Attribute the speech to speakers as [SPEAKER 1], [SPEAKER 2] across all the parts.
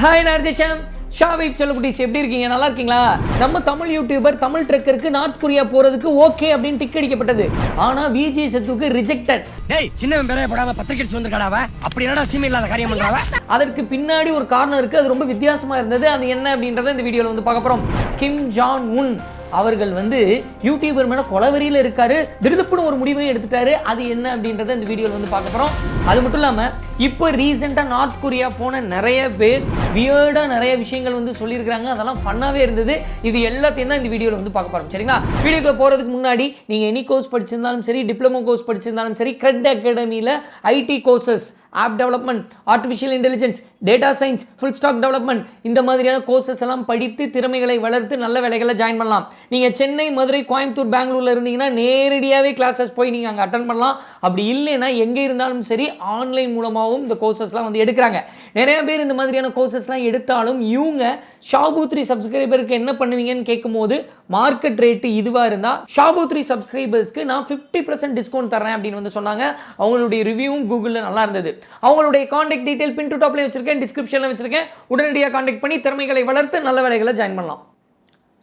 [SPEAKER 1] Hi நர்ஜேஷம் ஷாவைப் சொல்லக்குட்டீஸ் எப்படி இருக்கீங்க? நல்லா இருக்கீங்களா? நம்ம தமிழ் யூடியூபர் தமிழ் ட்ரெக்கருக்கு நார்த் கொரியா போறதுக்கு ஓகே அப்படின்னு டிக் அடிக்கப்பட்டது. ஆனா விஜி சத்துக்கு ரிஜெக்டட்
[SPEAKER 2] டேய் சின்னவன் பெரிய படாம பத்திரிக்கை வந்திருக்காடாவ? அப்படி என்னடா சீமை இல்லாத காரியம் பண்றாவ?
[SPEAKER 1] அதற்கு பின்னாடி ஒரு காரணம் இருக்கு. அது ரொம்ப வித்தியாசமா இருந்தது. அது என்ன அப்படின்றத இந்த வீடியோல வந்து பார்க்க போறோம். கிம் ஜான் உன் அவர்கள் வந்து யூடியூபர் மேல கொலவெறியில இருக்காரு. திருதுப்புன்னு ஒரு முடிவையும் எடுத்துட்டாரு. அது என்ன அப்படின்றத இந்த வீடியோல வந்து பார்க்க போறோம். அது மட்டும் இல்லாமல் இப்போ ரீசெண்டாக நார்த் கொரியா போன நிறைய பேர் வியர்டாக நிறைய விஷயங்கள் வந்து சொல்லியிருக்கிறாங்க. அதெல்லாம் ஃபன்னாகவே இருந்தது. இது எல்லாத்தையும் தான் இந்த வீடியோவில் வந்து பார்க்க போகிறோம் சரிங்களா? வீடியோக்குள்ள போகிறதுக்கு முன்னாடி நீங்கள் எனி கோர்ஸ் படிச்சிருந்தாலும் சரி டிப்ளமோ கோர்ஸ் படிச்சிருந்தாலும் சரி கிரெட் அகாடமியில் IT courses of development artificial intelligence data science full stack development இந்த மாதிரியான கோர்சஸ் எல்லாம் படித்து திறமைகளை வளர்த்து நல்ல வேலைகளை ஜாயின் பண்ணலாம். நீங்கள் சென்னை மதுரை கோயம்புத்தூர் பெங்களூரில் இருந்தீங்கன்னா நேரடியாகவே கிளாஸஸ் போய் நீங்கள் அங்கே அட்டன் பண்ணலாம். அப்படி இல்லைன்னா எங்கே இருந்தாலும் சரி ஆன்லைன் மூலமாகவும் இந்த கோர்சஸ்லாம் வந்து எடுக்கிறாங்க. நிறைய பேர் இந்த மாதிரியான கோர்சஸ்லாம் எடுத்தாலும் இவங்க ஷாபூத்ரி சப்ஸ்கிரைபருக்கு என்ன பண்ணுவீங்கன்னு கேட்கும்போது மார்க்கெட் ரேட்டு இதுவாக இருந்தால் ஷாபூத்ரி சப்ஸ்கிரைபர்ஸ்க்கு நான் ஃபிஃப்டி பர்சன்ட் டிஸ்கவுண்ட் தரேன் அப்படின்னு வந்து சொன்னாங்க. அவங்களுடைய ரிவ்யூவும் கூகுளில் நல்லா இருந்தது. அவங்களுடைய காண்டாக்ட் டீட்டெயில் பின் டு டாப்லேயும் வச்சிருக்கேன் டிஸ்கிரிப்ஷனில் வச்சிருக்கேன். உடனடியாக காண்டாக்ட் பண்ணி திறமைகளை வளர்த்து நல்ல வேலைகளை ஜாயின் பண்ணலாம்.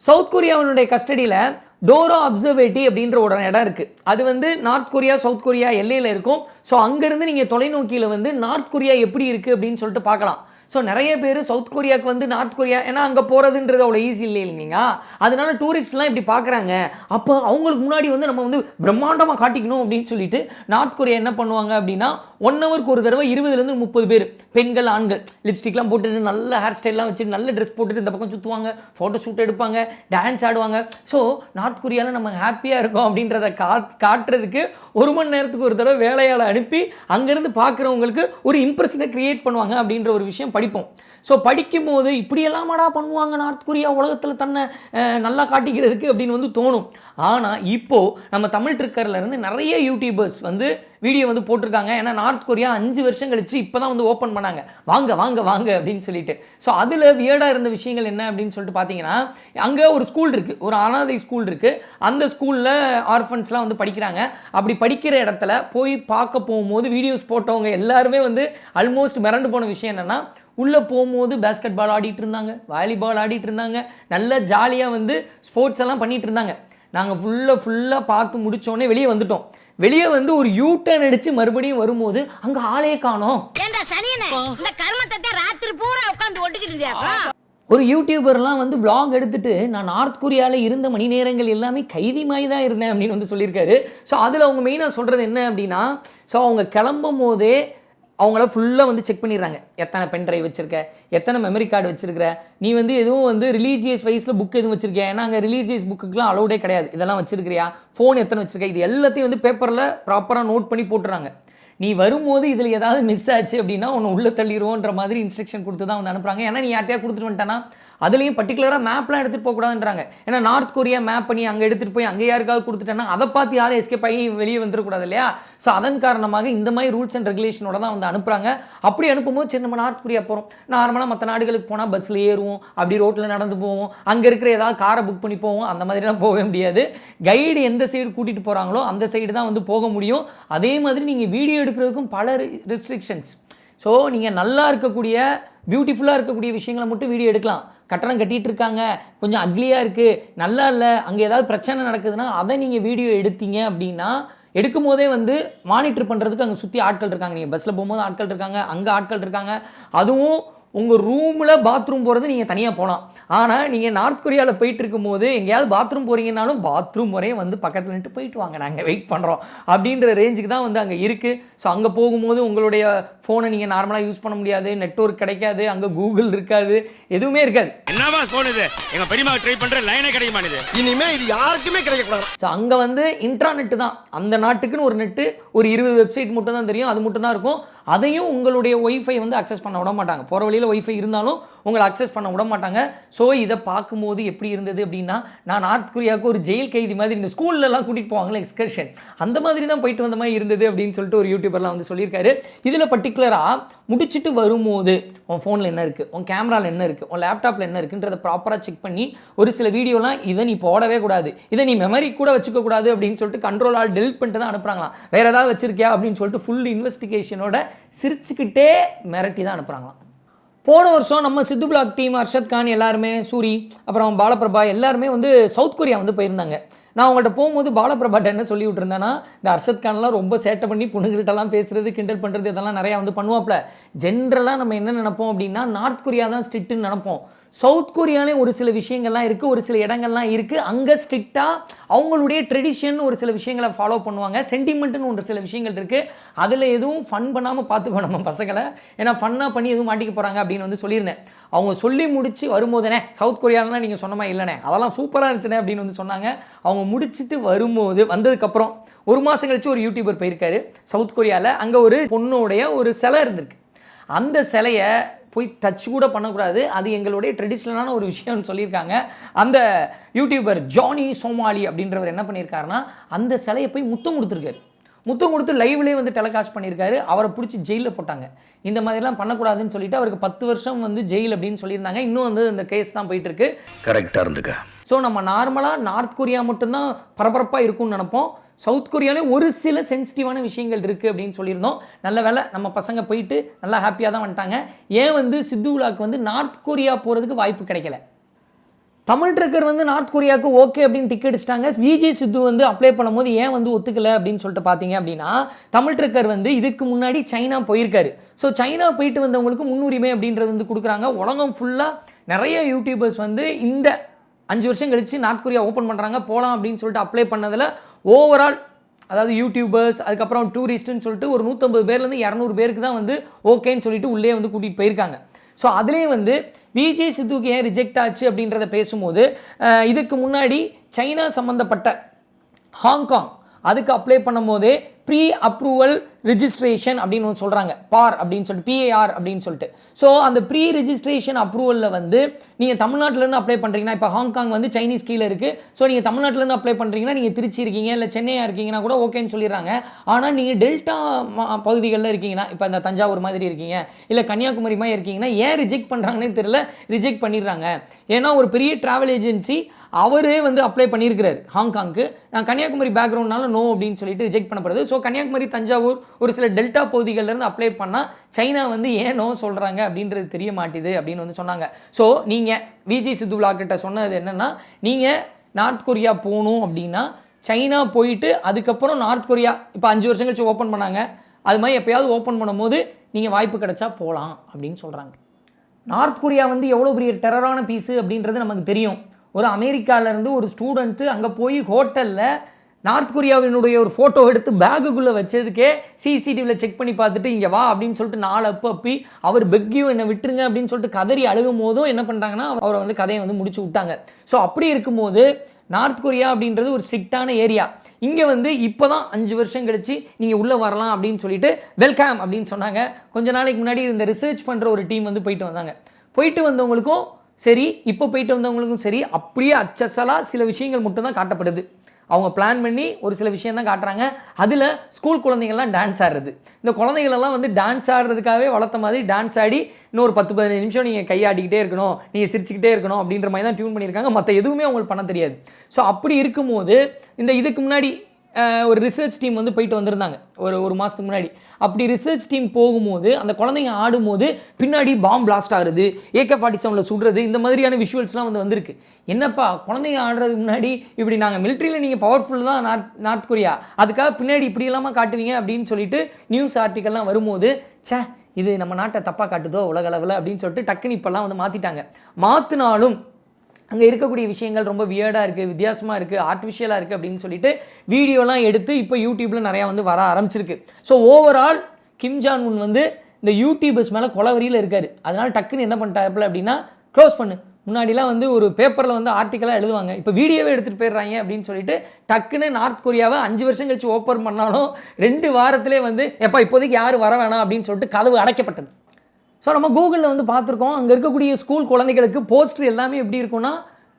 [SPEAKER 1] சவுத் கொரியாவினுடைய கஸ்டடியில் டோரோ அப்சர்வேட்டி அப்படின்ற ஒரு இடம் இருக்குது அது வந்து நார்த் கொரியா சவுத் கொரியா எல்லையில் இருக்கும். ஸோ அங்கேருந்து நீங்கள் தொலைநோக்கியில் வந்து நார்த் கொரியா எப்படி இருக்குது அப்படின்னு சொல்லிட்டு பார்க்கலாம். ஸோ நிறைய பேர் சவுத் கொரியாவுக்கு வந்து நார்த் கொரியா ஏன்னா அங்கே போகிறதுன்றது அவ்வளோ ஈஸி இல்லை இல்லைங்க அதனால டூரிஸ்ட்லாம் இப்படி பார்க்குறாங்க அப்போ அவங்களுக்கு முன்னாடி வந்து நம்ம வந்து பிரம்மாண்டமாக காட்டிக்கணும் அப்படின்னு சொல்லிட்டு நார்த் கொரியா என்ன பண்ணுவாங்க அப்படின்னா ஒன் ஹவருக்கு ஒரு தடவை இருபதுலேருந்து முப்பது பேர் பெண்கள் ஆண்கள் லிப்ஸ்டிக்லாம் போட்டுட்டு நல்ல ஹேர் ஸ்டைல்லாம் வச்சுட்டு நல்ல ட்ரெஸ் போட்டுட்டு இந்த பக்கம் சுற்றுவாங்க ஃபோட்டோ ஷூட் எடுப்பாங்க டான்ஸ் ஆடுவாங்க. ஸோ நார்த் கொரியாவில் நம்ம ஹாப்பியாக இருக்கோம் அப்படின்றத கா காட்டுறதுக்கு ஒரு மணி நேரத்துக்கு ஒரு தடவை வேலையால் அனுப்பி அங்கேருந்து பார்க்குறவங்களுக்கு ஒரு இம்ப்ரெஷனை க்ரியேட் பண்ணுவாங்க அப்படின்ற ஒரு விஷயம் படிப்போம். ஸோ படிக்கும்போது இப்படியெல்லாமடா பண்ணுவாங்க நார்த் கொரியா உலகத்தில் தன்னை நல்லா காட்டிக்கிறதுக்கு அப்படின்னு வந்து தோணும். ஆனால் இப்போது நம்ம தமிழ் ட்ரிக்கர்லேருந்து நிறைய யூடியூபர்ஸ் வந்து வீடியோ வந்து போட்டிருக்காங்க. ஏன்னா நார்த் கொரியா அஞ்சு வருஷம் கழிச்சு இப்போ தான் வந்து ஓப்பன் பண்ணாங்க. வாங்க வாங்க வாங்க அப்படின்னு சொல்லிட்டு. ஸோ அதில் வியர்டாக இருந்த விஷயங்கள் என்ன அப்படின்னு சொல்லிட்டு பார்த்தீங்கன்னா அங்கே ஒரு ஸ்கூல் இருக்குது ஒரு அனாதை ஸ்கூல் இருக்குது அந்த ஸ்கூலில் ஆர்ஃபன்ஸ்லாம் வந்து படிக்கிறாங்க. அப்படி படிக்கிற இடத்துல போய் பார்க்க போகும்போது வீடியோஸ் போட்டவங்க எல்லாருமே வந்து ஆல்மோஸ்ட் மிரண்டு போன விஷயம் என்னென்னா உள்ளே போகும்போது பேஸ்கெட் பால் ஆடிட்டு இருந்தாங்க. வாலிபால் ஆடிட்டு இருந்தாங்க. நல்ல ஜாலியாக வந்து ஸ்போர்ட்ஸ் எல்லாம் பண்ணிகிட்டு இருந்தாங்க. நாங்கள் ஃபுல்லாக ஃபுல்லாக பார்த்து முடிச்சோடனே வெளியே வந்துட்டோம். வெளியே வந்து ஒரு யூ டர்ன் அடித்து மறுபடியும் வரும்போது அங்கே ஆளே காணோம்.
[SPEAKER 3] இந்த கர்மத்தை ராத்திரி பூரா உட்காந்து ஒட்டிக்கிட்டு
[SPEAKER 1] ஒரு யூடியூபர்லாம் வந்து vlog எடுத்துட்டு நான் நார்த் கொரியாவில் இருந்த மணி நேரங்கள் எல்லாமே கைதி மாதிரி தான் இருந்தேன் அப்படின்னு வந்து சொல்லியிருக்காரு. ஸோ அதில் அவங்க மெயினாக சொல்கிறது என்ன அப்படின்னா ஸோ அவங்க கிளம்பும் போதே அவங்கள ஃபுல்லாக வந்து செக் பண்ணிடுறாங்க. எத்தனை பென் ட்ரைவ் வச்சுருக்க? எத்தனை மெமரி கார்டு வச்சுருக்கிற? நீ வந்து எதுவும் வந்து ரிலீஜியஸ் வைஸில் புக் எதுவும் வச்சுருக்கிய? ஏன்னா அங்கே ரிலீஜியஸ் புக்குக்கெலாம் அலௌடே கிடையாது. இதெல்லாம் வச்சுருக்கிறியா? ஃபோன் எத்தனை வச்சுருக்க? இது எல்லாத்தையும் வந்து பேப்பரில் ப்ராப்பராக நோட் பண்ணி போட்டுறாங்க. நீ வரும்போது இதில் ஏதாவது மிஸ் ஆச்சு அப்படின்னா உன்னை உள்ளே தள்ளிடுவோன்ற மாதிரி இன்ஸ்ட்ரக்ஷன் கொடுத்து தான் வந்து அனுப்புறாங்க. ஏன்னா நீ யார்ட்டையா கொடுத்துட்டு வந்துட்டானா அதுலேயும் பர்டிகுலராக மேப்லாம் எடுத்துகிட்டு போகக்கூடாதுன்றாங்க. ஏன்னா நார்த் கொரியா மேப் பண்ணி அங்கே எடுத்துகிட்டு போய் அங்கே யாருக்காவது கொடுத்துட்டேன்னா அதை பார்த்து யாரும் எஸ்கேப் ஆகி வெளியே வந்துடக்கூடாது இல்லையா? ஸோ அதன் காரணமாக இந்த மாதிரி ரூல்ஸ் அண்ட் ரெகுலேஷனோட தான் வந்து அனுப்புகிறாங்க அப்படி அனுப்பும்போது சரி நம்ம நார்த் கொரியா போகிறோம் நார்மலாக மற்ற நாடுகளுக்கு போனால் பஸ்ஸில் ஏறுவோம். அப்படி ரோட்டில் நடந்து போவோம். அங்கே இருக்கிற ஏதாவது காரை புக் பண்ணி போவோம். அந்த மாதிரிலாம் போகவே முடியாது. கைடு எந்த சைடு கூட்டிகிட்டு போகிறாங்களோ அந்த சைடு தான் வந்து போக முடியும். அதே மாதிரி நீங்கள் வீடியோ எடுக்கிறதுக்கும் பல ரெஸ்ட்ரிக்ஷன்ஸ் ஸோ நீங்கள் நல்லா இருக்கக்கூடிய பியூட்டிஃபுல்லாக இருக்கக்கூடிய விஷயங்களை மட்டும் வீடியோ எடுக்கலாம். கட்டணம் கட்டிட்டு இருக்காங்க கொஞ்சம் அக்லியாக இருக்குது நல்லா இல்லை. அங்கே ஏதாவது பிரச்சனை நடக்குதுன்னா அதை நீங்கள் வீடியோ எடுத்தீங்க அப்படின்னா எடுக்கும் போதே வந்து மானிட்டர் பண்ணுறதுக்கு அங்கே சுற்றி ஆட்கள் இருக்காங்க. நீங்கள் பஸ்ஸில் போகும்போது ஆட்கள் இருக்காங்க. அங்கே ஆட்கள் இருக்காங்க. அதுவும் உங்கள் ரூமில் பாத்ரூம் போகிறது நீங்கள் தனியாக போகலாம் ஆனால் நீங்கள் நார்த் கொரியாவில் போயிட்டு இருக்கும்போது எங்கேயாவது பாத்ரூம் போகிறீங்கனாலும் பாத்ரூம் முறையே வந்து பக்கத்தில் நின்று போயிட்டு வாங்க. நாங்கள் வெயிட் பண்ணுறோம் அப்படின்ற ரேஞ்சுக்கு தான் வந்து அங்கே இருக்குது ஸோ அங்கே போகும்போது உங்களுடைய ஃபோனை நீங்கள் நார்மலாக யூஸ் பண்ண முடியாது. நெட்வொர்க் கிடைக்காது. அங்கே கூகுள் இருக்காது. எதுவுமே இருக்காது.
[SPEAKER 4] என்னவா போன் இது? எங்க பெரியமா ட்ரை பண்ற லைனே கிடைக்க மாட்டேது
[SPEAKER 2] இனிமே இது யாருக்குமே கிடைக்க கூடாது
[SPEAKER 1] ஸோ அங்கே வந்து இன்ட்ராநெட்டு தான். அந்த நாட்டுக்குன்னு ஒரு நெட்டு ஒரு இருபது வெப்சைட் மட்டும் தான் தெரியும். அது மட்டும் தான் இருக்கும். அதையும் உங்களுடைய ஒய்ஃபை வந்து அக்சஸ் பண்ண விட மாட்டாங்க. போகிற வழியில் ஒய்ஃபை இருந்தாலும் உங்களை அக்சஸ் பண்ண விட மாட்டாங்க ஸோ இதை பார்க்கும்போது எப்படி இருந்தது அப்படின்னா நான் நார்த் கொரியாவுக்கு ஒரு ஜெயில் கைதி மாதிரி இந்த ஸ்கூல்லலாம் கூட்டிகிட்டு போவாங்களே எக்ஸ்கர்ஷன் அந்த மாதிரி தான் போயிட்டு வந்த மாதிரி இருந்தது அப்படின்னு சொல்லிட்டு ஒரு யூடியூபர்லாம் வந்து சொல்லியிருக்காரு. இதில் பர்டிகுலராக முடிச்சுட்டு வரும்போது உன் ஃபோனில் என்ன இருக்குது உன் கேமராவில் என்ன இருக்குது உன் லேப்டாப்பில் என்ன இருக்குன்றதை ப்ராப்பராக செக் பண்ணி ஒரு சில வீடியோலாம் இதை நீ போடவே கூடாது. இதை நீ மெமரி கூட வச்சுக்க கூடாது அப்படின்னு சொல்லிட்டு கண்ட்ரோல் ஆல் டெலிட் பண்ணிட்டு தான் அனுப்புகிறாங்களாம் வேறு ஏதாவது வச்சிருக்கியா அப்படின்னு சொல்லிட்டு ஃபுல் இன்வெஸ்டிகேஷனோட சிரிச்சுக்கிட்டே மிரட்டி தான் அனுப்புகிறாங்களாம் போன வருஷம் நம்ம சித்து பிளாக் டீம் அர்ஷத் கான் எல்லாருமே சூரி அப்புறம் பாலபிரபா எல்லாருமே வந்து சவுத் கொரியா வந்து போயிருந்தாங்க. நான் அவங்கள்ட்ட போகும்போது பாலபிரபாட்ட என்ன சொல்லி விட்டுருந்தேன்னா இந்த அர்ஷத் கான்லாம் ரொம்ப சேட்டை பண்ணி பொண்ணுங்கள்ட்டலாம் பேசுறது கிண்டல் பண்ணுறது இதெல்லாம் நிறையா வந்து பண்ணுவாப்ல ஜென்ரலாக நம்ம என்ன நினப்போம் அப்படின்னா நார்த் கொரியா தான் ஸ்ட்ரிக்ட்டுன்னு நினைப்போம். சவுத் கொரியாலே ஒரு சில விஷயங்கள்லாம் இருக்குது ஒரு சில இடங்கள்லாம் இருக்குது அங்கே ஸ்ட்ரிக்டாக அவங்களுடைய ட்ரெடிஷன் ஒரு சில விஷயங்களை ஃபாலோ பண்ணுவாங்க. சென்டிமெண்ட்டுன்னு ஒரு சில விஷயங்கள் இருக்குது அதில் எதுவும் ஃபன் பண்ணாமல் பார்த்துக்கோ நம்ம பசங்களை. ஏன்னா ஃபன்னாக பண்ணி எதுவும் மாட்டிக்க போகிறாங்க அப்படின்னு வந்து சொல்லியிருந்தேன். அவங்க சொல்லி முடித்து வரும்போதுனே சவுத் கொரியாலாம் நீங்கள் சொன்ன மாதிரி இல்லைனே அதெல்லாம் சூப்பராக இருந்துச்சுனே அப்படின்னு வந்து சொன்னாங்க. அவங்க முடிச்சுட்டு வரும்போது வந்ததுக்கப்புறம் ஒரு மாதம் கழிச்சு ஒரு யூடியூபர் போயிருக்காரு சவுத் கொரியாவில் அங்கே ஒரு பொண்ணுடைய ஒரு சிலை இருந்திருக்கு. அந்த சிலையை போய் டச் கூட பண்ணக்கூடாது. அது எங்களுடைய ட்ரெடிஷ்னலான ஒரு விஷயம்னு சொல்லியிருக்காங்க. அந்த யூடியூபர் ஜானி சோமாலி அப்படின்றவர் என்ன பண்ணியிருக்காருன்னா அந்த சிலையை போய் முத்தம் கொடுத்துருக்காரு. முத்தம் கொடுத்து லைவ்லேயே வந்து டெலிகாஸ்ட் பண்ணியிருக்காரு. அவரை பிடிச்சி ஜெயிலில் போட்டாங்க. இந்த மாதிரிலாம் பண்ணக்கூடாதுன்னு சொல்லிட்டு அவருக்கு பத்து வருஷம் வந்து ஜெயில் அப்படின்னு சொல்லியிருந்தாங்க. இன்னும் வந்து இந்த கேஸ் தான் போயிட்டு இருக்கு
[SPEAKER 2] கரெக்டா இருந்துக்க.
[SPEAKER 1] ஸோ நம்ம நார்மலாக நார்த் கொரியா மட்டும்தான் பரபரப்பாக இருக்கும்னு நினைப்போம். சவுத் கொரியாலே ஒரு சில சென்சிட்டிவான விஷயங்கள் இருக்குது அப்படின்னு சொல்லியிருந்தோம். நல்ல வேலை நம்ம பசங்க போயிட்டு நல்லா ஹாப்பியாக தான் வந்துட்டாங்க. ஏன் வந்து சித்து விழாக்கு வந்து நார்த் கொரியா போகிறதுக்கு வாய்ப்பு கிடைக்கல? தமிழ் ட்ரக்கர் வந்து நார்த் கொரியாவுக்கு ஓகே அப்படின்னு டிக்கெட் அடிச்சிட்டாங்க. விஜய் சித்து வந்து அப்ளை பண்ணும்போது ஏன் வந்து ஒத்துக்கல அப்படின்னு சொல்லிட்டு பார்த்தீங்க அப்படின்னா தமிழ் ட்ரக்கர் வந்து இதுக்கு முன்னாடி சைனா போயிருக்காரு. ஸோ சைனா போயிட்டு வந்தவங்களுக்கு முன்னுரிமை அப்படின்றது வந்து கொடுக்குறாங்க. உலகம் ஃபுல்லாக நிறைய யூடியூபர்ஸ் வந்து இந்த அஞ்சு வருஷம் கழிச்சு நார்த் கொரியா ஓப்பன் பண்ணுறாங்க போகலாம் அப்படின்னு சொல்லிட்டு அப்ளை பண்ணதில் ஓவரால் அதாவது யூடியூபர்ஸ் அதுக்கப்புறம் டூரிஸ்ட்டுன்னு சொல்லிட்டு ஒரு நூற்றம்பது பேர்லேருந்து இரநூறு பேருக்கு தான் வந்து ஓகேன்னு சொல்லிட்டு உள்ளே வந்து கூட்டிகிட்டு போயிருக்காங்க. ஸோ அதுலேயே வந்து விஜய் சித்துக்கு ஏன் ரிஜெக்ட் ஆச்சு அப்படின்றத பேசும்போது இதுக்கு முன்னாடி சைனா சம்மந்தப்பட்ட ஹாங்காங் அதுக்கு அப்ளை பண்ணும்போதே ப்ரீ அப்ரூவல் ரிஜிஸ்ட்ரேஷன் அப்படின்னு ஒன்று சொல்கிறாங்க பார் அப்படின்னு சொல்லிட்டு பிஏஆர் அப்படின்னு சொல்லிட்டு. ஸோ அந்த ப்ரீ ரிஜிஸ்ட்ரேஷன் அப்ரூவலில் வந்து நீங்கள் தமிழ்நாட்டிலேருந்து அப்ளை பண்ணுறீங்கன்னா இப்போ ஹாங்காங் வந்து சைனீஸ் கீழே இருக்குது ஸோ நீங்கள் தமிழ்நாட்டிலேருந்து அப்ளை பண்ணுறீங்கன்னா நீங்கள் திருச்சி இருக்கீங்க இல்லை சென்னையாக இருக்கீங்கன்னா கூட ஓகேன்னு சொல்லிடுறாங்க. ஆனால் நீங்கள் டெல்டா மா- பகுதிகளில் இருக்கீங்கன்னா இப்போ இந்த தஞ்சாவூர் மாதிரி இருக்கீங்க இல்லை கன்னியாகுமரி மாதிரி இருக்கீங்கன்னா ஏன் ரிஜெக்ட் பண்ணுறாங்கன்னு தெரியல ரிஜெக்ட் பண்ணிடுறாங்க. ஏன்னா ஒரு பெரிய ட்ராவல் ஏஜென்சி அவரே வந்து அப்ளை பண்ணியிருக்கிறார் ஹாங்காங்க்கு நான் கன்னியாகுமரி பேக்ரவுண்ட்னால நோ அப்படின்னு சொல்லிட்டு ரிஜெக்ட் பண்ணப்படுது. ஸோ கன்னியாகுமரி தஞ்சாவூர் ஒரு சில டெல்டா பகுதிகளிலேருந்து அப்ளை பண்ணால் சைனா வந்து ஏனோ சொல்கிறாங்க அப்படின்றது தெரிய மாட்டேது அப்படின்னு வந்து சொன்னாங்க. ஸோ நீங்கள் விஜி சித்து சொன்னது என்னென்னா நீங்கள் நார்த் கொரியா போகணும் அப்படின்னா சைனா போயிட்டு அதுக்கப்புறம் நார்த் கொரியா இப்போ அஞ்சு வருஷம் கழிச்சு ஓப்பன் பண்ணாங்க. அது மாதிரி எப்பயாவது ஓப்பன் பண்ணும்போது நீங்கள் வாய்ப்பு கிடைச்சா போகலாம் அப்படின்னு சொல்கிறாங்க நார்த் கொரியா வந்து எவ்வளோ பெரிய டெரரான பீஸு அப்படின்றது நமக்கு தெரியும். ஒரு அமெரிக்காவிலேருந்து ஒரு ஸ்டூடெண்ட்டு அங்கே போய் ஹோட்டலில் நார்த் கொரியாவினுடைய ஒரு ஃபோட்டோ எடுத்து பேகுக்குள்ளே வச்சதுக்கே சிசிடிவியில் செக் பண்ணி பார்த்துட்டு இங்கே வா அப்படின்னு சொல்லிட்டு நாலு அப்பு அப்பி அவர் பெக்கியும் என்னை விட்டுருங்க அப்படின்னு சொல்லிட்டு கதறி அழுகும் போதும் என்ன பண்ணிட்டாங்கன்னா அவரை வந்து கதையை வந்து முடிச்சு விட்டாங்க. ஸோ அப்படி இருக்கும்போது நார்த் கொரியா அப்படின்றது ஒரு ஸ்ட்ரிக்டான ஏரியா இங்கே வந்து இப்போ தான் அஞ்சு வருஷம் கழிச்சு நீங்கள் உள்ளே வரலாம் அப்படின்னு சொல்லிட்டு வெல்கம் அப்படின்னு சொன்னாங்க. கொஞ்ச நாளைக்கு முன்னாடி இந்த ரிசர்ச் பண்ணுற ஒரு டீம் வந்து போயிட்டு வந்தாங்க. போயிட்டு வந்தவங்களுக்கும் சரி இப்போ போயிட்டு வந்தவங்களுக்கும் சரி அப்படியே அச்சசலாக சில விஷயங்கள் மட்டும்தான் காட்டப்படுது. அவங்க பிளான் பண்ணி ஒரு சில விஷயம் தான் காட்டுறாங்க. அதில் ஸ்கூல் குழந்தைங்கள்லாம் டான்ஸ் ஆடுறது. இந்த குழந்தைகளெல்லாம் வந்து டான்ஸ் ஆடுறதுக்காகவே வளர்த்த மாதிரி டான்ஸ் ஆடி இன்னொரு பத்து பதினஞ்சு நிமிஷம் நீங்கள் கையாடிக்கிட்டே இருக்கணும் நீங்கள் சிரிச்சுக்கிட்டே இருக்கணும் அப்படின்ற மாதிரி தான் டியூன் பண்ணியிருக்காங்க. மற்ற எதுவுமே அவங்களுக்கு பண்ண தெரியாது. ஸோ அப்படி இருக்கும்போது இந்த இதுக்கு முன்னாடி ஒரு ரிசர்ச் டீம் வந்து போயிட்டு வந்திருந்தாங்க. ஒரு ஒரு மாதத்துக்கு முன்னாடி. அப்படி ரிசர்ச் டீம் போகும்போது அந்த குழந்தைங்க ஆடும்போது பின்னாடி பாம் பிளாஸ்ட் ஆகுறது ஏகே ஃபார்ட்டி செவனில் சுடுறது இந்த மாதிரியான விஷுவல்ஸ்லாம் வந்து வந்திருக்கு. என்னப்பா குழந்தைங்க ஆடுறதுக்கு முன்னாடி இப்படி நாங்கள் மிலிட்ரியில் நீங்கள் பவர்ஃபுல் தான் நார்த் நார்த் கொரியா. அதுக்காக பின்னாடி இப்படி இல்லாமல் காட்டுவீங்க அப்படின்னு சொல்லிட்டு நியூஸ் ஆர்டிக்கல்லாம் வரும்போது சே இது நம்ம நாட்டை தப்பாக காட்டுதோ உலக அளவில் அப்படின்னு சொல்லிட்டு டக்குன்னு இப்போல்லாம் வந்து மாற்றிட்டாங்க மாற்றினாலும் அங்கே இருக்கக்கூடிய விஷயங்கள் ரொம்ப வியர்டாக இருக்குது வித்தியாசமாக இருக்குது ஆர்டிஃபிஷியலாக இருக்குது அப்படின்னு சொல்லிட்டு வீடியோலாம் எடுத்து இப்போ யூடியூப்பில் நிறையா வந்து வர ஆரம்பிச்சிருக்கு. ஸோ ஓவரால் கிம் ஜான் உன் வந்து இந்த யூடியூபர்ஸ் மேலே கொலவரியில் இருக்கார். அதனால் டக்குன்னு என்ன பண்ணிட்டாப்புல அப்படின்னா க்ளோஸ் பண்ணு. முன்னாடிலாம் வந்து ஒரு பேப்பரில் வந்து ஆர்டிக்கலாக எழுதுவாங்க. இப்போ வீடியோவே எடுத்துகிட்டு போயிடுறாங்க அப்படின்னு சொல்லிட்டு டக்குன்னு நார்த் கொரியாவை அஞ்சு வருஷம் கழிச்சு ஓப்பன் பண்ணாலும் ரெண்டு வாரத்திலே வந்து எப்போ இப்போதைக்கு யாரும் வர வேணாம் அப்படின்னு சொல்லிட்டு கதவு அடைக்கப்பட்டது. ஸோ நம்ம கூகுளில் வந்து பார்த்துருக்கோம். அங்கே இருக்கக்கூடிய ஸ்கூல் குழந்தைகளுக்கு போஸ்டர் எல்லாமே எப்படி இருக்குன்னா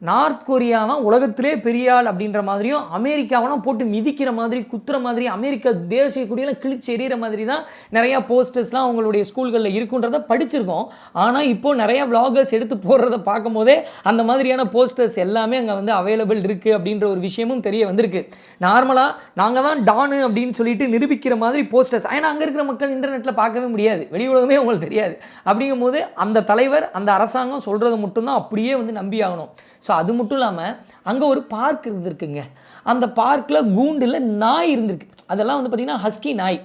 [SPEAKER 1] நார்த் கொரியாவன் உலகத்திலே பெரிய ஆள் அப்படின்ற மாதிரியும் அமெரிக்காவெல்லாம் போட்டு மிதிக்கிற மாதிரி குத்துற மாதிரி அமெரிக்கா தேசிய கொடியெல்லாம் கிழிச்சு எறிகிற மாதிரி தான் நிறையா போஸ்டர்ஸ்லாம் அவங்களுடைய ஸ்கூல்களில் இருக்குன்றத படிச்சிருக்கோம். ஆனால் இப்போது நிறையா விளாகர்ஸ் எடுத்து போடுறத பார்க்கும்போதே அந்த மாதிரியான போஸ்டர்ஸ் எல்லாமே அங்கே வந்து அவைலபிள் இருக்குது அப்படின்ற ஒரு விஷயமும் தெரிய வந்திருக்கு. நார்மலாக நாங்கள் தான் டானு அப்படின்னு சொல்லிட்டு நிரூபிக்கிற மாதிரி போஸ்டர்ஸ் ஏன்னா அங்கே இருக்கிற மக்கள் இன்டர்நெட்டில் பார்க்கவே முடியாது. வெளி உலகமே அவங்களுக்கு தெரியாது. அப்படிங்கும்போது அந்த தலைவர் அந்த அரசாங்கம் சொல்கிறது மட்டும்தான் அப்படியே வந்து நம்பி ஆகணும். ஸோ அது மட்டும் இல்லாமல் அங்கே ஒரு பார்க் இருந்திருக்குங்க. அந்த பார்க்கில் கூண்டில் நாய் இருந்திருக்கு. அதெல்லாம் வந்து பார்த்திங்கன்னா ஹஸ்கி நாய்.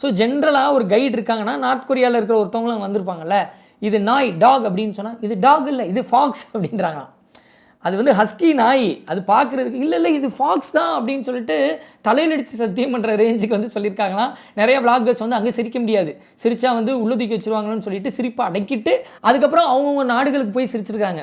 [SPEAKER 1] ஸோ ஜென்ரலாக ஒரு கைடு இருக்காங்கன்னா நார்த் கொரியாவில் இருக்கிற ஒருத்தவங்களும் வந்திருப்பாங்கல்ல இது நாய் டாக் அப்படின்னு சொன்னால் இது டாக் இல்லை இது ஃபாக்ஸ் அப்படின்றாங்களாம். அது வந்து ஹஸ்கி நாய். அது பார்க்குறதுக்கு இல்லை இல்லை இது ஃபாக்ஸ் தான் அப்படின்னு சொல்லிட்டு தலையில் அடித்து சத்தியம் பண்ணுற ரேஞ்சுக்கு வந்து சொல்லியிருக்காங்களாம். நிறைய vloggers வந்து அங்கே சிரிக்க முடியாது. சிரிச்சா வந்து உள்ளுதிக்கி வச்சிருவாங்கன்னு சொல்லிட்டு சிரிப்பை அடக்கிட்டு அதுக்கப்புறம் அவங்கவுங்க நாடுகளுக்கு போய் சிரிச்சிருக்காங்க.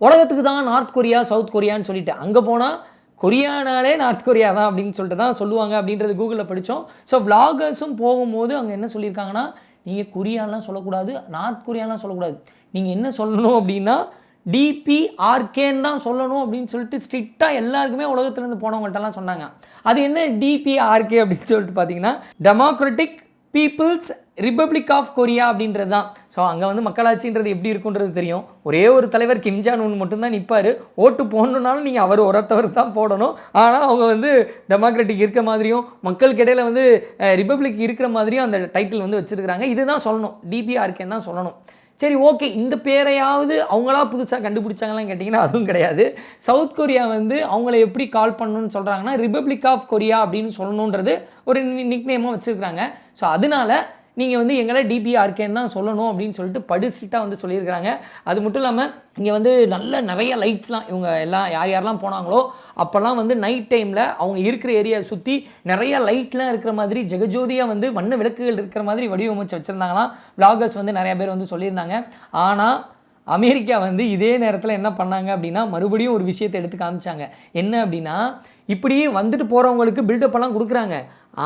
[SPEAKER 1] உலகத்துக்கு தான் நார்த் கொரியா சவுத் கொரியான்னு சொல்லிட்டு. அங்கே போனால் கொரியானாலே நார்த் கொரியா தான் அப்படின்னு சொல்லிட்டு தான் சொல்லுவாங்க அப்படின்றது கூகுளில் படித்தோம் ஸோ விளாகர்ஸும் போகும்போது அங்கே என்ன சொல்லியிருக்காங்கன்னா நீங்கள் கொரியாலாம் சொல்லக்கூடாது நார்த் கொரியாலாம் சொல்லக்கூடாது. நீங்கள் என்ன சொல்லணும் அப்படின்னா டிபிஆர்கேன்னு தான் சொல்லணும் அப்படின்னு சொல்லிட்டு ஸ்ட்ரிக்டாக எல்லாருக்குமே உலகத்துலேருந்து போனவங்கள்ட்டலாம் சொன்னாங்க. அது என்ன டிபிஆர்கே அப்படின்னு சொல்லிட்டு பார்த்தீங்கன்னா democratic people's republic of Korea அப்படின்றது தான். ஸோ அங்கே வந்து மக்களாட்சின்றது எப்படி இருக்குன்றது தெரியும். ஒரே ஒரு தலைவர் கிம்ஜான் உன் மட்டும்தான் நிற்பார் ஓட்டு போடணுன்னாலும் நீங்கள் அவர் ஒருத்தவர் தான் போடணும். ஆனால் அவங்க வந்து டெமோக்ராட்டிக் இருக்க மாதிரியும் மக்களுக்கு இடையில் வந்து ரிப்பப்ளிக் இருக்கிற மாதிரியும் அந்த டைட்டில் வந்து வச்சுருக்கிறாங்க. இதுதான் சொல்லணும். டிபிஆர்கேன்னு தான் சொல்லணும். சரி ஓகே இந்த பேரையாவது அவங்களா புதுசாக கண்டுபிடிச்சாங்களான்னு கேட்டிங்கன்னா அதுவும் கிடையாது. சவுத் கொரியா வந்து அவங்கள எப்படி கால் பண்ணணும்னு சொல்கிறாங்கன்னா ரிப்பப்ளிக் ஆஃப் கொரியா அப்படின்னு சொல்லணுன்றது ஒரு நிக் நேமாக வச்சுருக்காங்க ஸோ அதனால நீங்கள் வந்து எங்களை டிபிஆர்கேன்னு தான் சொல்லணும் அப்படின்னு சொல்லிட்டு படிச்சுட்டாக வந்து சொல்லியிருக்கிறாங்க. அது மட்டும் இல்லாமல் இங்கே வந்து நல்ல நிறைய லைட்ஸ்லாம் இவங்க எல்லாம் யார் யாரெல்லாம் போனாங்களோ அப்போல்லாம் வந்து நைட் டைமில் அவங்க இருக்கிற ஏரியா சுற்றி நிறைய லைட்லாம் இருக்கிற மாதிரி ஜெகஜோதியாக வந்து வண்ண விளக்குகள் இருக்கிற மாதிரி வடிவமைச்சு வச்சுருந்தாங்களாம். விளாகர்ஸ் வந்து நிறைய பேர் வந்து சொல்லியிருந்தாங்க. ஆனால் அமெரிக்கா வந்து இதே நேரத்தில் என்ன பண்ணாங்க அப்படின்னா மறுபடியும் ஒரு விஷயத்தை எடுத்து காமிச்சாங்க. என்ன அப்படின்னா இப்படி வந்துட்டு போகிறவங்களுக்கு பில்டப்லாம் கொடுக்குறாங்க.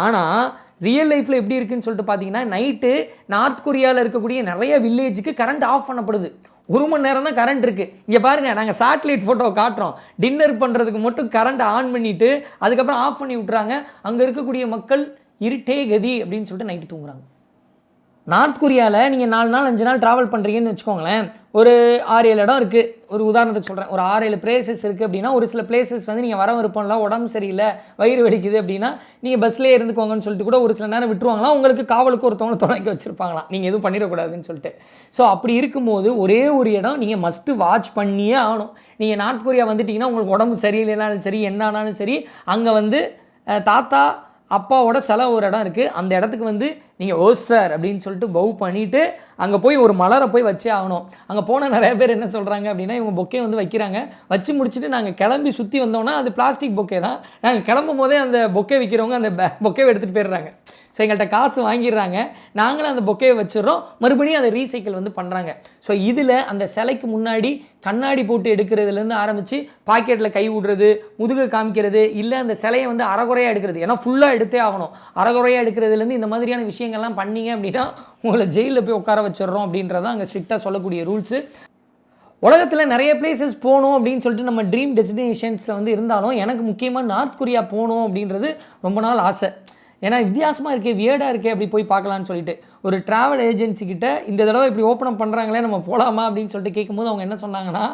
[SPEAKER 1] ஆனால் ரியல் லைஃப்பில் எப்படி இருக்குன்னு சொல்லிட்டு பார்த்தீங்கன்னா நைட்டு நார்த் கொரியாவில் இருக்கக்கூடிய நிறைய வில்லேஜுக்கு கரண்ட் ஆஃப் பண்ணப்படுது. ஒரு மணி நேரம் தான் கரண்ட் இருக்குது இங்கே பாருங்கள் நாங்கள் சேட்டலைட் ஃபோட்டோவை காட்டுறோம். டின்னர் பண்ணுறதுக்கு மட்டும் கரண்ட் ஆன் பண்ணிவிட்டு அதுக்கப்புறம் ஆஃப் பண்ணி விட்றாங்க அங்கே இருக்கக்கூடிய மக்கள் இருட்டே கதி அப்படின்னு சொல்லிட்டு நைட்டு தூங்குறாங்க. நார்த் கொரியாவில் நீங்கள் நாலு நாள் அஞ்சு நாள் ட்ராவல் பண்ணுறீங்கன்னு வச்சுக்கோங்களேன். ஒரு ஆறு ஏழு இடம் இருக்குது ஒரு உதாரணத்துக்கு சொல்கிறேன் ஒரு ஆறு ஏழு பிளேசஸ் இருக்குது அப்படின்னா ஒரு சில பிளேசஸ் வந்து நீங்கள் வர விருப்பம்ல உடம்பு சரியில்லை வயிறு வலிக்குது அப்படின்னா நீங்கள் பஸ்லேயே இருந்துக்கோங்கன்னு சொல்லிட்டு கூட ஒரு சில நேரம் விட்டுருவாங்களாம் உங்களுக்கு காவலுக்கு ஒருத்தவங்க துணைக்கி வச்சுருப்பாங்களாம். நீங்கள் எதுவும் பண்ணிடக்கூடாதுன்னு சொல்லிட்டு. ஸோ அப்படி இருக்கும்போது ஒரே ஒரு இடம் நீங்கள் மஸ்ட்டு வாட்ச் பண்ணியே ஆகணும். நீங்கள் நார்த் கொரியா வந்துட்டிங்கன்னா உங்களுக்கு உடம்பு சரியில்லைனாலும் சரி என்ன ஆனாலும் சரி அங்கே வந்து தாத்தா அப்பாவோட சில ஒரு இடம் இருக்குது அந்த இடத்துக்கு வந்து நீங்கள் ஓ சார் அப்படின்னு சொல்லிட்டு பவு பண்ணிவிட்டு அங்கே போய் ஒரு மலரை போய் வச்சே ஆகணும். அங்கே போன நிறைய பேர் என்ன சொல்கிறாங்க அப்படின்னா இவங்க பொக்கே வந்து வைக்கிறாங்க. வச்சு முடிச்சுட்டு நாங்கள் கிளம்பி சுற்றி வந்தோன்னா அது பிளாஸ்டிக் பொக்கே தான். நாங்கள் கிளம்பும் போதே அந்த பொக்கே விற்கிறவங்க அந்த பொக்கேவை எடுத்துகிட்டு போயிடுறாங்க. ஸோ எங்கள்கிட்ட காசு வாங்கிடுறாங்க. நாங்களும் அந்த பொக்கையை வச்சிடுறோம். மறுபடியும் அதை ரீசைக்கிள் வந்து பண்ணுறாங்க ஸோ இதில் அந்த சிலைக்கு முன்னாடி கண்ணாடி போட்டு எடுக்கிறதுலேருந்து ஆரம்பித்து பாக்கெட்டில் கை விடுறது முதுகு காமிக்கிறது இல்லை அந்த சிலையை வந்து அறகுறையாக எடுக்கிறது. ஏன்னா ஃபுல்லாக எடுத்தே ஆகணும். அறகுறையாக எடுக்கிறதுலேருந்து இந்த மாதிரியான விஷயங்கள்லாம் பண்ணீங்க அப்படின்னா உங்களை ஜெயிலில் போய் உட்கார வச்சிடுறோம் அப்படின்றதான் அங்கே ஸ்ட்ரிக்டாக சொல்லக்கூடிய ரூல்ஸு உலகத்தில் நிறைய பிளேசஸ் போகணும் அப்படின்னு சொல்லிட்டு நம்ம ட்ரீம் டெஸ்டினேஷன்ஸில் வந்து இருந்தாலும் எனக்கு முக்கியமாக நார்த் கொரியா போகணும் அப்படின்றது ரொம்ப நாள் ஆசை. ஏன்னா வித்தியாசமாக இருக்கே வியர்டாக இருக்கே அப்படி போய் பார்க்கலான்னு சொல்லிட்டு. ஒரு ட்ராவல் ஏஜென்சி கிட்ட இந்த தடவை இப்படி ஓப்பன் அப் பண்ணுறாங்களே நம்ம போகலாமா அப்படின்னு சொல்லிட்டு கேட்கும்போது அவங்க என்ன சொன்னாங்கன்னா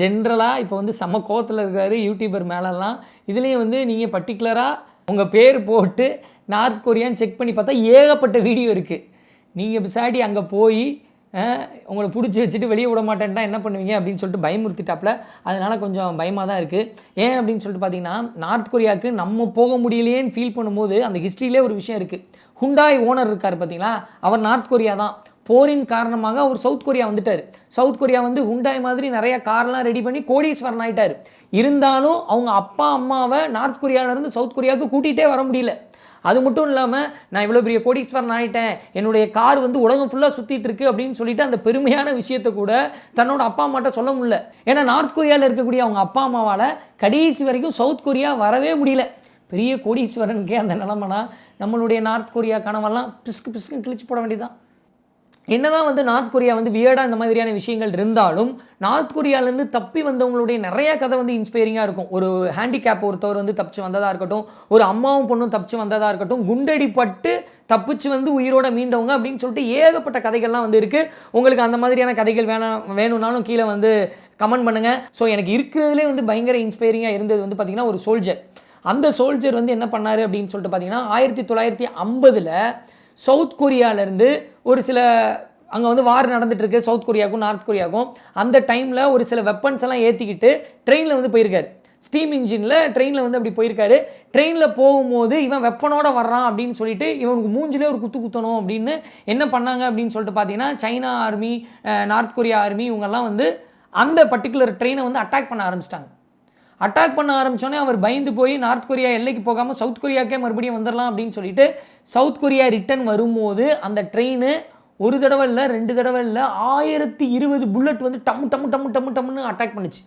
[SPEAKER 1] ஜென்ரலாக இப்போ வந்து சம கோவத்தில் இருக்காரு யூடியூபர் மேலெல்லாம். இதுலேயும் வந்து நீங்கள் பர்டிகுலராக உங்கள் பேர் போட்டு நார்த் கொரியான்னு செக் பண்ணி பார்த்தா ஏகப்பட்ட வீடியோ இருக்குது நீங்கள் பிசாடி அங்கே போய் உங்களை பிடிச்சி வச்சுட்டு வெளியே விட மாட்டேன்ட்டா என்ன பண்ணுவீங்க அப்படின்னு சொல்லிட்டு பயமுறுத்திட்டாப்புல. அதனால் கொஞ்சம் பயமாக தான் இருக்குது ஏன் அப்படின்னு சொல்லிட்டு பார்த்தீங்கன்னா நார்த் கொரியாவுக்கு நம்ம போக முடியலையேன்னு ஃபீல் பண்ணும்போது அந்த ஹிஸ்ட்ரியிலே ஒரு விஷயம் இருக்குது ஹுண்டாய் ஓனர் இருக்கார் பார்த்தீங்களா அவர் நார்த் கொரியா தான். போரின் காரணமாக அவர் சவுத் கொரியா வந்துட்டார். சவுத் கொரியா வந்து ஹுண்டாய் மாதிரி நிறைய கார்லாம் ரெடி பண்ணி கோடீஸ்வரன் ஆகிட்டார் இருந்தாலும் அவங்க அப்பா அம்மாவை நார்த் கொரியாவிலேருந்து சவுத் கொரியாவுக்கு கூட்டிகிட்டே வர முடியல. அது மட்டும் இல்லாமல் நான் இவ்வளோ பெரிய கோடீஸ்வரன் ஆகிட்டேன் என்னுடைய கார் வந்து உலகம் ஃபுல்லாக சுற்றிட்டு இருக்கு அப்படின்னு சொல்லிட்டு அந்த பெருமையான விஷயத்தை கூட தன்னோட அப்பா அம்மாட்ட சொல்ல முடியல. ஏன்னா நார்த் கொரியாவில் இருக்கக்கூடிய அவங்க அப்பா அம்மாவால் கடைசி வரைக்கும் சவுத் கொரியா வரவே முடியல. பெரிய கோடீஸ்வரனுக்கே அந்த நிலமனா நம்மளுடைய நார்த் கொரியா கனவெல்லாம் பிஸ்கு பிஸ்குன்னு கிழிச்சு போட வேண்டியதான் என்னதான் வந்து நார்த் கொரியா வந்து வியர்டாக இந்த மாதிரியான விஷயங்கள் இருந்தாலும் நார்த் கொரியாலேருந்து தப்பி வந்தவங்களுடைய நிறைய கதை வந்து இன்ஸ்பைரிங்காக இருக்கும். ஒரு ஹேண்டிகேப் ஒருத்தவர் வந்து தப்பிச்சு வந்ததாக இருக்கட்டும் ஒரு அம்மாவும் பொண்ணும் தப்பிச்சு வந்ததாக இருக்கட்டும் குண்டடிப்பட்டு தப்பிச்சு வந்து உயிரோட மீண்டவங்க அப்படின்னு சொல்லிட்டு ஏகப்பட்ட கதைகள்லாம் வந்து இருக்குது உங்களுக்கு அந்த மாதிரியான கதைகள் வேணாம் வேணும்னாலும் கீழே வந்து கமெண்ட் பண்ணுங்கள் ஸோ எனக்கு இருக்கிறதுலே வந்து பயங்கர இன்ஸ்பைரிங்காக இருந்தது வந்து பார்த்திங்கன்னா ஒரு சோல்ஜர் அந்த சோல்ஜர் வந்து என்ன பண்ணார் அப்படின்னு சொல்லிட்டு பார்த்தீங்கன்னா ஆயிரத்தி தொள்ளாயிரத்தி ஐம்பதில் சவுத் கொரியாவிலேருந்து ஒரு சில அங்கே வந்து வார் நடந்துட்டு சவுத் கொரியாவுக்கும் நார்த் கொரியாவுக்கும். அந்த டைமில் ஒரு சில வெப்பன்ஸ் எல்லாம் ஏற்றிக்கிட்டு ட்ரெயினில் வந்து போயிருக்காரு. ஸ்டீம் இன்ஜினில் ட்ரெயினில் வந்து அப்படி போயிருக்காரு. ட்ரெயினில் போகும்போது இவன் வெப்பனோட வர்றான் அப்படின்னு சொல்லிட்டு இவனுக்கு மூஞ்சிலே ஒரு குத்து குத்தணும் அப்படின்னு என்ன பண்ணாங்க அப்படின்னு சொல்லிட்டு பார்த்தீங்கன்னா China army North Korea army இவங்கெல்லாம் வந்து அந்த பர்டிகுலர் ட்ரெயினை வந்து அட்டாக் பண்ண ஆரம்பிச்சிட்டாங்க. அட்டாக் பண்ண ஆரம்பித்தோன்னே அவர் பயந்து போய் நார்த் கொரியா எல்லைக்கு போகாமல் சவுத் கொரியாக்கே மறுபடியும் வந்துடலாம் அப்படின்னு சொல்லிட்டு சவுத் கொரியா ரிட்டர்ன் வரும்போது அந்த ட்ரெயின் ஒரு தடவை இல்லை ரெண்டு தடவை இல்லை ஆயிரத்தி இருபது புல்லட் வந்து டம்மு டம்மு டம்மு டம்மு டம்முன்னு அட்டாக் பண்ணுச்சு.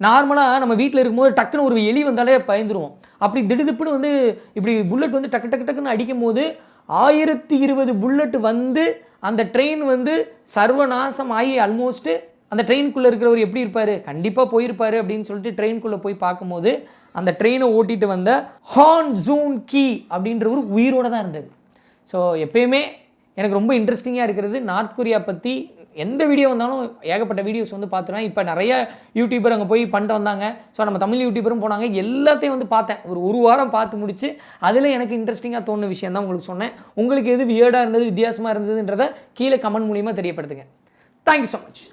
[SPEAKER 1] நார்மலாக நம்ம வீட்டில் இருக்கும்போது டக்குன்னு ஒரு எலி வந்தாலே பயந்துருவோம். அப்படி திடுதிப்புன்னு வந்து இப்படி புல்லட் வந்து டக்கு டக்கு டக்குன்னு அடிக்கும் போது ஆயிரத்தி இருபது புல்லட் வந்து அந்த ட்ரெயின் வந்து சர்வநாசம் ஆகி ஆல்மோஸ்ட்டு அந்த ட்ரெயின்குள்ளே இருக்கிறவர் எப்படி இருப்பார்? கண்டிப்பாக போயிருப்பார் அப்படின்னு சொல்லிட்டு ட்ரெயின்குள்ளே போய் பார்க்கும்போது அந்த ட்ரெயினை ஓட்டிட்டு வந்த ஹான் ஜூன் கீ அப்படின்றவர் உயிரோட தான் இருந்தது ஸோ எப்பயுமே எனக்கு ரொம்ப இன்ட்ரெஸ்டிங்காக இருக்கிறது நார்த் கொரியா பற்றி எந்த வீடியோ வந்தாலும் ஏகப்பட்ட வீடியோஸ் வந்து பார்த்துருவேன். இப்போ நிறைய யூடியூபர் அங்கே போய் பண்ணிட்டு வந்தாங்க. ஸோ நம்ம தமிழ் யூடியூபரும் போனாங்க. எல்லாத்தையும் வந்து பார்த்தேன். ஒரு ஒரு வாரம் பார்த்து முடிச்சு அதில் எனக்கு இன்ட்ரெஸ்டிங்காக தோணுன விஷயம் தான் உங்களுக்கு சொன்னேன். உங்களுக்கு எது வியர்டாக இருந்தது வித்தியாசமாக இருந்ததுன்றதை கீழே கமெண்ட் மூலியமாக தெரியப்படுத்துங்க. தேங்க்யூ ஸோ மச்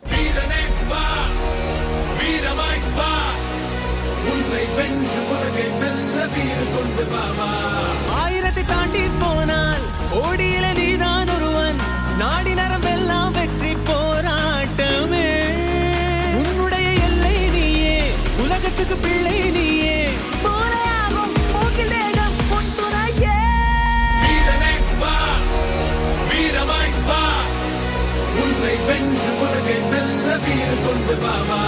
[SPEAKER 5] ஆயிரத்தை தாண்டி போனால் ஓடியில நீதான் ஒருவன். நாடி நரம்பெல்லாம் வெற்றி போராட்டமே. உன்னுடைய எல்லை நீயே உலகத்துக்கு பிள்ளை நீயே. வென்று உலகை வெல்ல வீறு கொண்டு பாபா